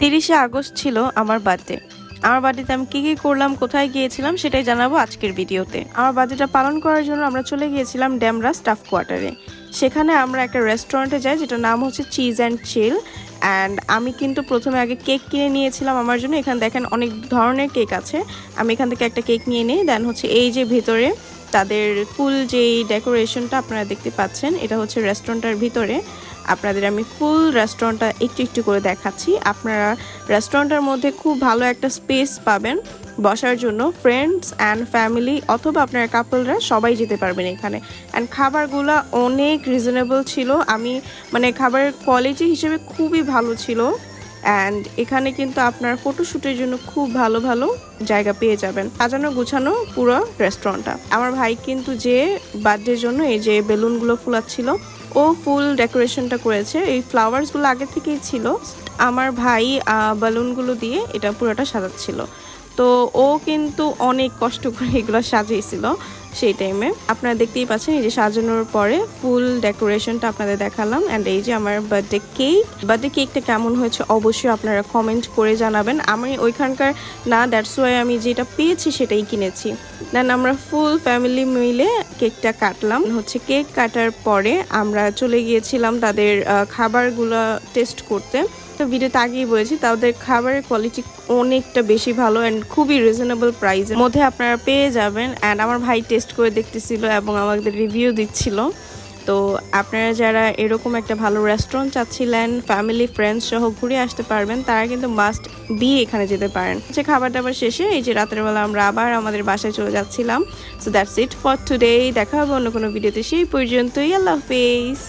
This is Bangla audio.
তিরিশে আগস্ট ছিল আমার বার্থডে। আমার বার্থডেতে আমি কী কী করলাম, কোথায় গিয়েছিলাম সেটাই জানাব আজকের ভিডিওতে। আমার বার্থডেটা পালন করার জন্য আমরা চলে গিয়েছিলাম ড্যামরা স্টাফ কোয়ার্টারে। সেখানে আমরা একটা রেস্টুরেন্টে যাই, যেটার নাম হচ্ছে চিজ অ্যান্ড চিল। অ্যান্ড আমি কিন্তু প্রথমে আগে কেক কিনে নিয়েছিলাম আমার জন্য। এখানে দেখেন অনেক ধরনের কেক আছে। আমি এখান থেকে একটা কেক নিয়ে নিই। দেন হচ্ছে এই যে ভিতরে তাদের ফুল যেই ডেকোরেশনটা আপনারা দেখতে পাচ্ছেন, এটা হচ্ছে রেস্টুরেন্টের ভিতরে। আপনাদের আমি ফুল রেস্টুরেন্টটা একটু একটু করে দেখাচ্ছি। আপনারা রেস্টুরেন্টের মধ্যে খুব ভালো একটা স্পেস পাবেন বসার জন্য। ফ্রেন্ডস অ্যান্ড ফ্যামিলি অথবা আপনার কাপলরা সবাই যেতে পারবেন এখানে। অ্যান্ড খাবারগুলো অনেক রিজনেবল ছিল। আমি মানে খাবারের কোয়ালিটি হিসেবে খুবই ভালো ছিল। অ্যান্ড এখানে কিন্তু আপনার ফটোশ্যুটের জন্য খুব ভালো ভালো জায়গা পেয়ে যাবেন। সাজানো, গুছানো পুরো রেস্টুরেন্টটা আমার ভাই কিন্তু যে বার্থডের জন্য এই যে বেলুনগুলো ফুলাচ্ছিল ও ফুল ডেকোরেশনটা করেছে। এই ফ্লাওয়ার্সগুলো আগে থেকেই ছিল। আমার ভাই বালুনগুলো দিয়ে এটা পুরোটা সাজাচ্ছিল। তো ও কিন্তু অনেক কষ্ট করে এগুলো সাজিয়েছিল সেই টাইমে আপনারা দেখতেই পাচ্ছেন এই যে সাজানোর পরে ফুল ডেকোরেশনটা আপনাদের দেখালাম অ্যান্ড এই যে আমার বার্থডে কেক বার্থডে কেকটা কেমন হয়েছে অবশ্যই আপনারা কমেন্ট করে জানাবেন। আমি ওইখানকার না দ্যাটস ওয়াই আমি যেটা পেয়েছি সেটাই কিনেছি। দেন আমরা ফুল ফ্যামিলি মিলে কেকটা কাটলাম। হচ্ছে কেক কাটার পরে আমরা চলে গিয়েছিলাম তাদের খাবারগুলো টেস্ট করতে। তো ভিডিওতে আগেই বলেছি, তাদের খাবারের কোয়ালিটি অনেকটা বেশি ভালো অ্যান্ড খুবই রিজনেবল প্রাইসের মধ্যে আপনারা পেয়ে যাবেন অ্যান্ড আমার ভাই টেস্ট করে দেখতেছিল এবং আমাদের রিভিউ দিচ্ছিল। তো আপনারা যারা এরকম একটা ভালো রেস্টুরেন্ট চাচ্ছিলেন ফ্যামিলি ফ্রেন্ডস সহ ঘুরে আসতে পারবেন, তারা কিন্তু মাস্ট বি এখানে যেতে পারেন। হচ্ছে খাবার দাবার শেষে এই যে রাতের বেলা আমরা আবার আমাদের বাসায় চলে যাচ্ছিলাম। So that's it for today দেখা হবে অন্য কোনো ভিডিওতে সেই পর্যন্তই, আল্লাহ হাফেজ।